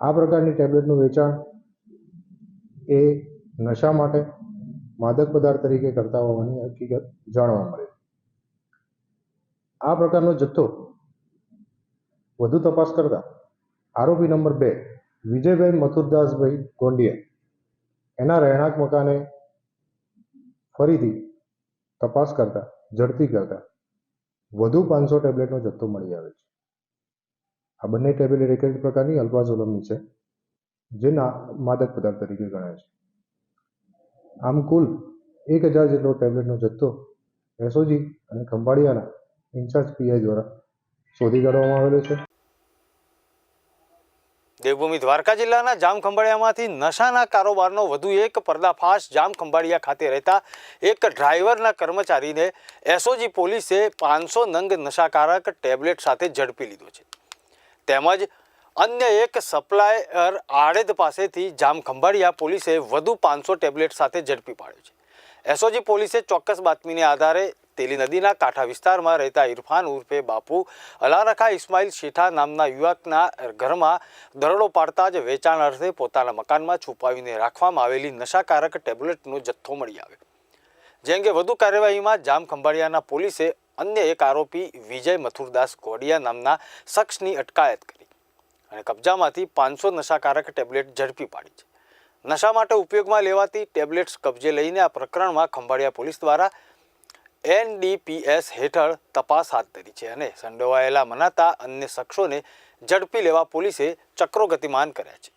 આ પ્રકારની ટેબ્લેટનું વેચાણ એ નશા માટે માદક પદાર્થ તરીકે કરતા હોવાની હકીકત જાણવા મળે. આ પ્રકારનો જથ્થો વધુ તપાસ કરતા આરોપી નંબર બે વિજયભાઈ મથુરદાસભાઈ ગોંડિયા એના રહેણાંક મકાને ફરીથી તપાસ કરતા, ઝડપી કરતા વધુ પાંચસો ટેબ્લેટનો જથ્થો મળી આવે છે. આ બંને ટેબ્લેટ એક જ પ્રકારની અલ્પાઝોલમની છે, જે માદક પદાર્થ તરીકે ગણાય છે. આમ કુલ એક હજાર જેટલો ટેબ્લેટનો જથ્થો એસઓજી અને ખંભાળિયાના ઇન્ચાર્જ પીઆઈ દ્વારા શોધી કાઢવામાં આવેલો છે. દેવભૂમિ દ્વારકા જિલ્લાના જામખંભાળિયામાંથી નશાના કારોબારનો વધુ એક પર્દાફાશ જામખંભાળિયા ખાતે રહેતા એક ડ્રાઈવરના કર્મચારીને એસઓજી પોલીસે પાંચસો નંગ નશાકારક ટેબ્લેટ સાથે ઝડપી લીધો છે. તેમજ અન્ય એક સપ્લાયર આડેદ પાસેથી જામખંભાળિયા પોલીસે વધુ પાંચસો ટેબ્લેટ સાથે ઝડપી પાડ્યો છે. એસઓજી પોલીસે ચોક્કસ બાતમીને આધારે તેલી નદીના કાંઠા વિસ્તારમાં રહેતા ઇરફાન ઉર્ફે બાપુ અલારખા ઇસ્માઇલ શેઠા નામના યુવકના ઘરમાં દરોડો પાડતા જ વેચાણ અર્થે પોતાના મકાનમાં છુપાવીને રાખવામાં આવેલી નશાકારક ટેબ્લેટનો જથ્થો મળી આવ્યો. જે અંગે વધુ કાર્યવાહીમાં જામ ખંભાળિયાના પોલીસે અન્ય એક આરોપી વિજય મથુરદાસ કોડિયા નામના શખ્સની અટકાયત કરી અને કબજામાંથી પાંચસો નશાકારક ટેબ્લેટ ઝડપી પાડી છે. નશા માટે ઉપયોગમાં લેવાતી ટેબ્લેટ્સ કબજે લઈને આ પ્રકરણમાં ખંભાળિયા પોલીસ દ્વારા એનડીપીએસ હેઠળ તપાસ હાથ ધરી છે અને સંડોવાયેલા મનાતા અન્ય શખ્સોને ઝડપી લેવા પોલીસે ચક્રો ગતિમાન કર્યા છે.